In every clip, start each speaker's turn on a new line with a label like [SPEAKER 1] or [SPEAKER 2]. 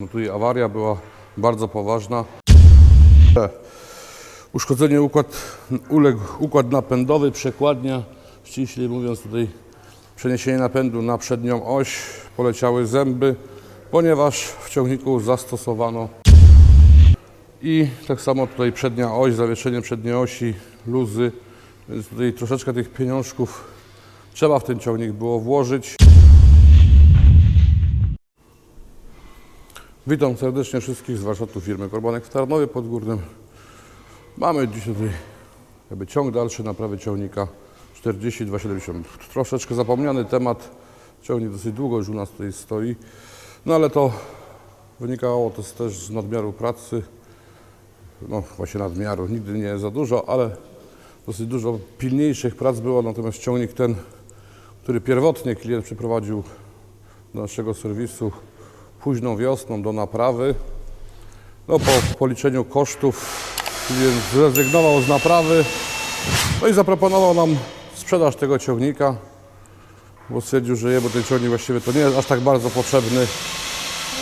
[SPEAKER 1] No tutaj awaria była bardzo poważna. Uszkodzenie układ, uległ układ napędowy, przekładnia, ściślej mówiąc tutaj przeniesienie napędu na przednią oś, poleciały zęby, ponieważ w ciągniku zastosowano i tak samo tutaj przednia oś, zawieszenie przedniej osi, luzy, więc tutaj troszeczkę tych pieniążków trzeba w ten ciągnik było włożyć. Witam serdecznie wszystkich z warsztatu firmy Korbanek w Tarnowie Podgórnym. Mamy dzisiaj tutaj jakby ciąg dalszy naprawy ciągnika 4270. Troszeczkę zapomniany temat. Ciągnik dosyć długo już u nas tutaj stoi. No ale to wynikało to też z nadmiaru pracy. No właśnie nadmiaru, nigdy nie za dużo, ale dosyć dużo pilniejszych prac było. Natomiast ciągnik ten, który pierwotnie klient przyprowadził do naszego serwisu późną wiosną do naprawy. No po policzeniu kosztów klient zrezygnował z naprawy. No i zaproponował nam sprzedaż tego ciągnika, bo stwierdził, że jemu ten ciągnik właściwie to nie jest aż tak bardzo potrzebny.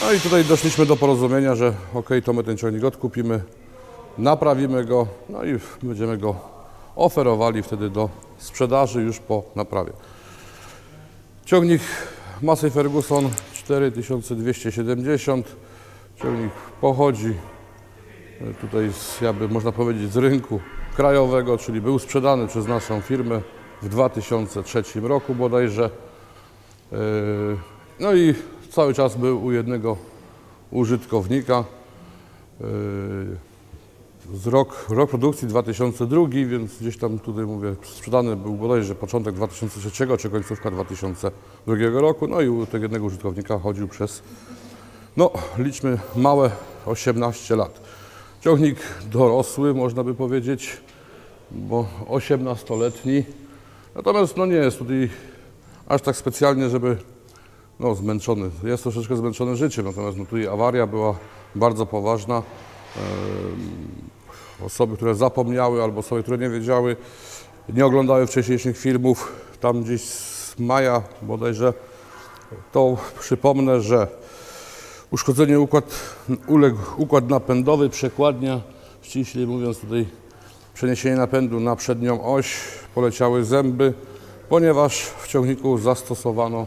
[SPEAKER 1] No i tutaj doszliśmy do porozumienia, że ok, to my ten ciągnik odkupimy, naprawimy go, no i będziemy go oferowali wtedy do sprzedaży już po naprawie. Ciągnik Massey Ferguson 4270. Ciągnik pochodzi e, tutaj z, jakby można powiedzieć z rynku krajowego, czyli był sprzedany przez naszą firmę w 2003 roku bodajże. E, No i cały czas był u jednego użytkownika. Z rok, rok produkcji 2002, więc gdzieś tam tutaj mówię, sprzedany był bodajże początek 2003 czy końcówka 2002 roku. No i u tego jednego użytkownika chodził przez, no liczmy małe 18 lat. Ciągnik dorosły, można by powiedzieć, bo 18-letni. Natomiast no nie jest tutaj aż tak specjalnie, żeby no zmęczony. Jest troszeczkę zmęczony życiem, natomiast no tutaj awaria była bardzo poważna. Osoby, które zapomniały albo osoby, które nie wiedziały, nie oglądały wcześniejszych filmów, tam gdzieś z maja bodajże, to przypomnę, że uszkodzenie układ, uległ układ napędowy, przekładnia, ściślej mówiąc tutaj przeniesienie napędu na przednią oś, poleciały zęby, ponieważ w ciągniku zastosowano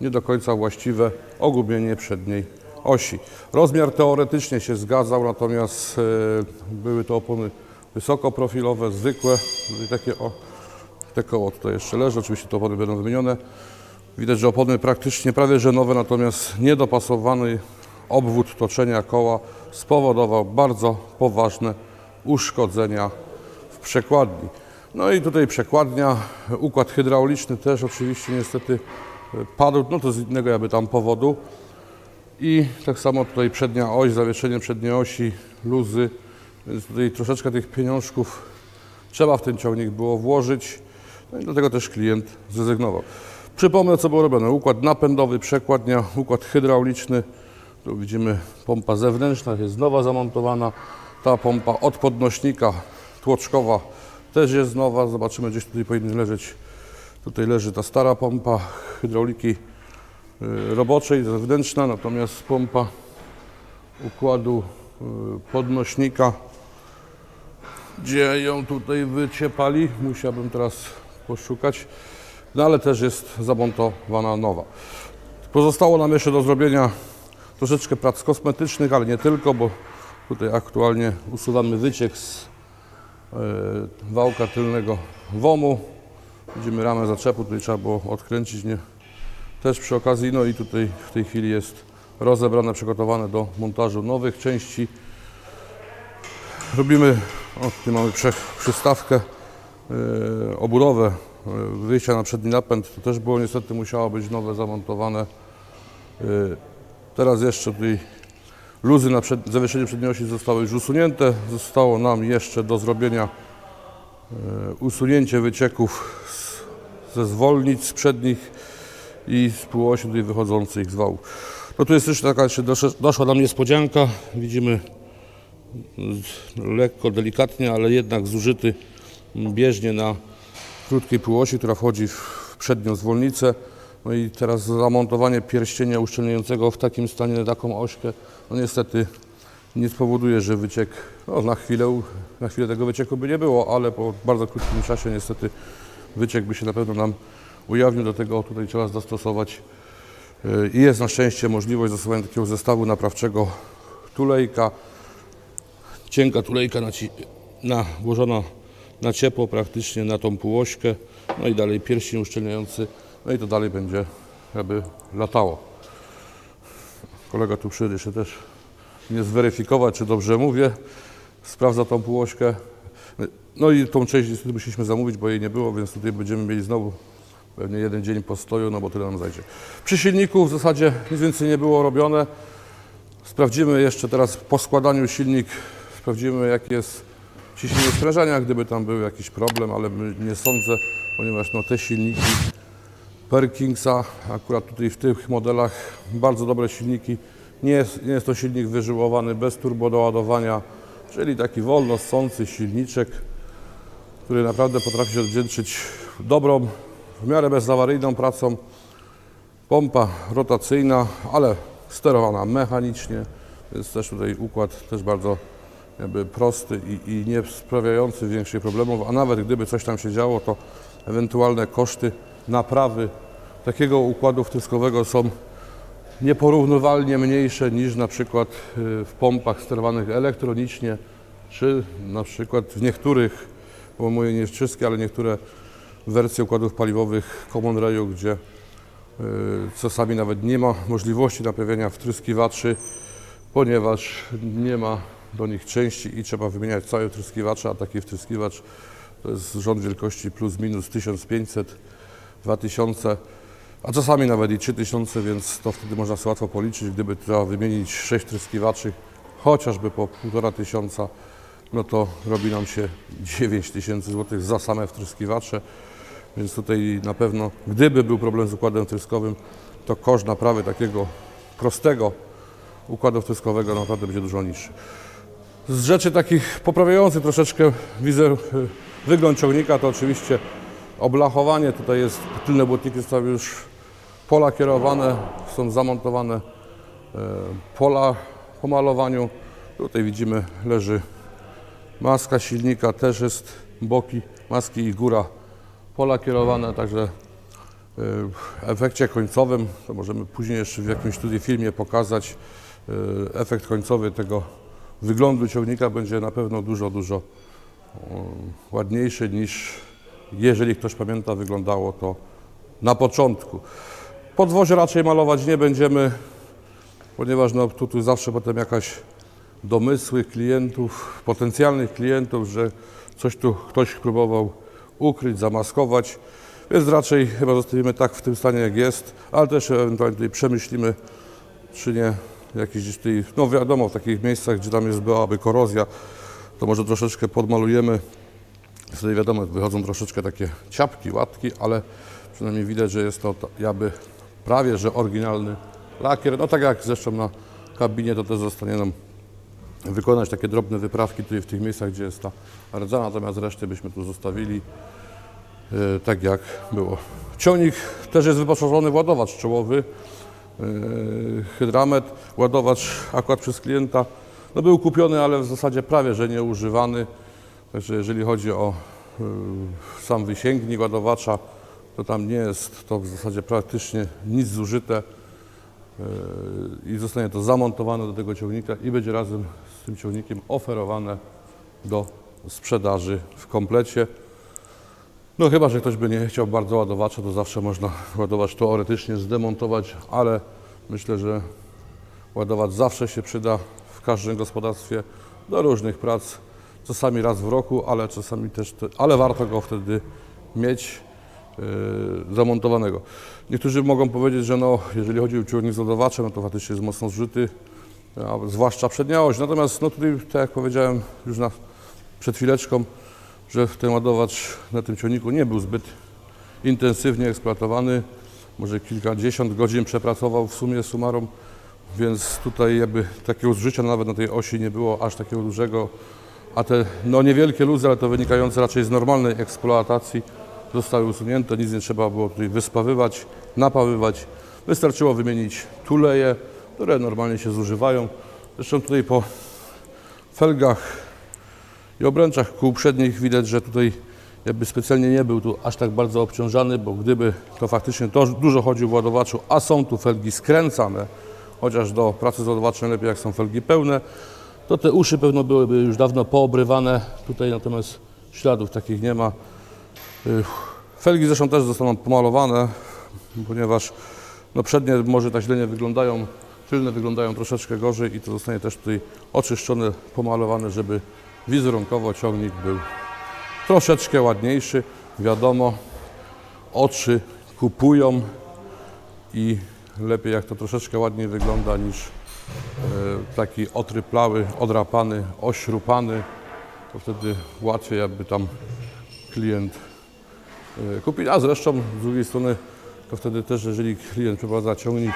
[SPEAKER 1] nie do końca właściwe ogubienie przedniej osi. Rozmiar teoretycznie się zgadzał, natomiast e, były to opony wysokoprofilowe, zwykłe, tutaj takie o, te koło tutaj jeszcze leży, oczywiście te opony będą wymienione. Widać, że opony praktycznie prawie że nowe, natomiast niedopasowany obwód toczenia koła spowodował bardzo poważne uszkodzenia w przekładni. No i tutaj przekładnia, układ hydrauliczny też oczywiście niestety e, padł, no to z innego jakby tam powodu. I tak samo tutaj przednia oś, zawieszenie przedniej osi, luzy, więc tutaj troszeczkę tych pieniążków trzeba w ten ciągnik było włożyć. No i dlatego też klient zrezygnował. Przypomnę, co było robione. Układ napędowy, przekładnia, układ hydrauliczny. Tu widzimy pompa zewnętrzna, jest nowa zamontowana. Ta pompa od podnośnika tłoczkowa też jest nowa. Zobaczymy, gdzieś tutaj powinien leżeć. Tutaj leży ta stara pompa hydrauliki roboczej, zewnętrzna, natomiast pompa układu y, podnośnika, gdzie ją tutaj wyciepali, musiałbym teraz poszukać, no ale też jest zamontowana nowa. Pozostało nam jeszcze do zrobienia troszeczkę prac kosmetycznych, ale nie tylko, bo tutaj aktualnie usuwamy wyciek z e, wałka tylnego WOMu. Widzimy ramę zaczepu, tutaj trzeba było odkręcić, nie? Też przy okazji, no i tutaj w tej chwili jest rozebrane, przygotowane do montażu nowych części. Robimy, o tutaj mamy przystawkę, e, obudowę e, wyjścia na przedni napęd. To też było niestety musiało być nowe, zamontowane. E, teraz jeszcze tutaj luzy na przed, zawieszenie przedniej osi zostały już usunięte. Zostało nam jeszcze do zrobienia e, usunięcie wycieków z, ze zwolnic przednich i z półosi tutaj wychodzących z wału. No tu jest jeszcze taka, jeszcze doszła, nam niespodzianka. Widzimy z- lekko, delikatnie, ale jednak zużyty bieżnie na krótkiej półosi, która wchodzi w przednią zwolnicę. No i teraz zamontowanie pierścienia uszczelniającego w takim stanie na taką ośkę, no niestety nie spowoduje, że wyciek, no na chwilę, na chwilę tego wycieku by nie było, ale po bardzo krótkim czasie niestety wyciek by się na pewno nam ujawnił, do tego tutaj trzeba zastosować yy, i jest na szczęście możliwość zastosowania takiego zestawu naprawczego tulejka, cienka tulejka naci- na, włożona na ciepło praktycznie na tą półośkę, no i dalej pierścień uszczelniający, no i to dalej będzie jakby latało. Kolega tu przyjdzie się też nie zweryfikować, czy dobrze mówię, sprawdza tą półośkę. No i tą część niestety musieliśmy zamówić, bo jej nie było, więc tutaj będziemy mieli znowu pewnie jeden dzień postoju, no bo tyle nam zajdzie. Przy silniku w zasadzie nic więcej nie było robione. Sprawdzimy jeszcze teraz po składaniu silnik, sprawdzimy jakie jest ciśnienie sprężania, gdyby tam był jakiś problem, ale nie sądzę, ponieważ no, te silniki Perkingsa, akurat tutaj w tych modelach bardzo dobre silniki. Nie jest, nie jest to silnik wyżyłowany bez turbodoładowania, czyli taki wolno ssący silniczek, który naprawdę potrafi się odwdzięczyć dobrą, w miarę bezawaryjną pracą. Pompa rotacyjna, ale sterowana mechanicznie, więc też tutaj układ też bardzo jakby prosty i, i nie sprawiający większych problemów, a nawet gdyby coś tam się działo, to ewentualne koszty naprawy takiego układu wtryskowego są nieporównywalnie mniejsze niż na przykład y, w pompach sterowanych elektronicznie, czy na przykład w niektórych, bo mówię nie wszystkie, ale niektóre wersje układów paliwowych Common Rail, gdzie y, czasami nawet nie ma możliwości naprawienia wtryskiwaczy, ponieważ nie ma do nich części i trzeba wymieniać całe wtryskiwacze, a taki wtryskiwacz to jest rząd wielkości plus minus 1500, 2000, a czasami nawet i 3000, więc to wtedy można sobie łatwo policzyć, gdyby trzeba wymienić 6 wtryskiwaczy, chociażby po 1,5 tysiąca, no to robi nam się 9 tysięcy złotych za same wtryskiwacze, więc tutaj na pewno, gdyby był problem z układem wtryskowym, to koszt naprawy takiego prostego układu wtryskowego naprawdę będzie dużo niższy. Z rzeczy takich poprawiających troszeczkę wizer, wygląd ciągnika to oczywiście oblachowanie. Tutaj jest tylne błotniki zostały już pola kierowane, są zamontowane e, pola po malowaniu. Tutaj widzimy leży maska silnika, też jest boki maski i góra pola kierowane, także e, w efekcie końcowym, to możemy później jeszcze w jakimś tutaj filmie pokazać, e, efekt końcowy tego wyglądu ciągnika będzie na pewno dużo, dużo um, ładniejszy niż jeżeli ktoś pamięta, wyglądało to na początku. Podwozie raczej malować nie będziemy, ponieważ no, tu, tu zawsze potem jakaś domysły klientów, potencjalnych klientów, że coś tu ktoś próbował ukryć, zamaskować, więc raczej chyba zostawimy tak w tym stanie jak jest, ale też ewentualnie tutaj przemyślimy, czy nie jakieś gdzieś tutaj, no wiadomo, w takich miejscach, gdzie tam jest byłaby korozja, to może troszeczkę podmalujemy. Wtedy wiadomo, wychodzą troszeczkę takie ciapki, łatki, ale przynajmniej widać, że jest to jakby prawie, że oryginalny lakier. No tak jak zresztą na kabinie, to też zostanie nam wykonać takie drobne wyprawki tutaj w tych miejscach, gdzie jest ta rdza, natomiast resztę byśmy tu zostawili e, tak jak było. Ciągnik też jest wyposażony w ładowacz czołowy, e, hydramet, ładowacz akurat przez klienta no był kupiony, ale w zasadzie prawie, że nieużywany. Także jeżeli chodzi o y, sam wysięgnik ładowacza, to tam nie jest to w zasadzie praktycznie nic zużyte i zostanie to zamontowane do tego ciągnika i będzie razem z tym ciągnikiem oferowane do sprzedaży w komplecie. No chyba, że ktoś by nie chciał bardzo ładowacza, to zawsze można ładowacz teoretycznie zdemontować, ale myślę, że ładowacz zawsze się przyda w każdym gospodarstwie do różnych prac, czasami raz w roku, ale czasami też, te, ale warto go wtedy mieć zamontowanego. Niektórzy mogą powiedzieć, że no, jeżeli chodzi o ciągnik z ładowaczem, no to faktycznie jest mocno zużyty, zwłaszcza przednia oś. Natomiast no tutaj, tak jak powiedziałem już na, przed chwileczką, że ten ładowacz na tym ciągniku nie był zbyt intensywnie eksploatowany. Może kilkadziesiąt godzin przepracował w sumie summarum, więc tutaj jakby takiego zużycia nawet na tej osi nie było aż takiego dużego, a te no niewielkie luzy, ale to wynikające raczej z normalnej eksploatacji zostały usunięte, nic nie trzeba było tutaj wyspawywać, napawywać. Wystarczyło wymienić tuleje, które normalnie się zużywają. Zresztą tutaj po felgach i obręczach kół przednich widać, że tutaj jakby specjalnie nie był tu aż tak bardzo obciążany, bo gdyby to faktycznie to dużo chodził w ładowaczu, a są tu felgi skręcane, chociaż do pracy z ładowaczem lepiej jak są felgi pełne, to te uszy pewno byłyby już dawno poobrywane. Tutaj natomiast śladów takich nie ma. Y, Felgi zresztą też zostaną pomalowane, ponieważ no przednie może tak źle nie wyglądają, tylne wyglądają troszeczkę gorzej i to zostanie też tutaj oczyszczone, pomalowane, żeby wizerunkowo ciągnik był troszeczkę ładniejszy. Wiadomo, oczy kupują i lepiej jak to troszeczkę ładniej wygląda niż e, taki otryplały, odrapany, ośrupany, to wtedy łatwiej jakby tam klient kupić. A zresztą z drugiej strony to wtedy też, jeżeli klient przeprowadza ciągnik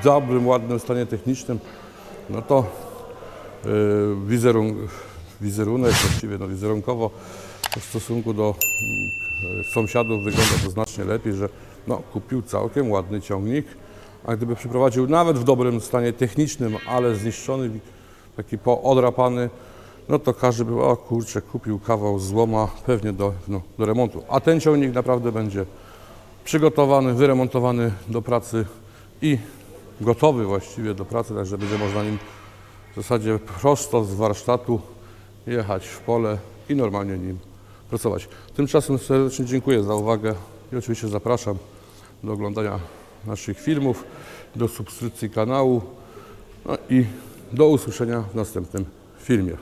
[SPEAKER 1] w dobrym, ładnym stanie technicznym, no to wizerun, wizerunek, właściwie no wizerunkowo w stosunku do mm, sąsiadów wygląda to znacznie lepiej, że no, kupił całkiem ładny ciągnik, a gdyby przeprowadził nawet w dobrym stanie technicznym, ale zniszczony, taki poodrapany, no to każdy by, o kurczę, kupił kawał złoma, pewnie do, no, do remontu. A ten ciągnik naprawdę będzie przygotowany, wyremontowany do pracy i gotowy właściwie do pracy, także będzie można nim w zasadzie prosto z warsztatu jechać w pole i normalnie nim pracować. Tymczasem serdecznie dziękuję za uwagę i oczywiście zapraszam do oglądania naszych filmów, do subskrypcji kanału no i do usłyszenia w następnym filmie.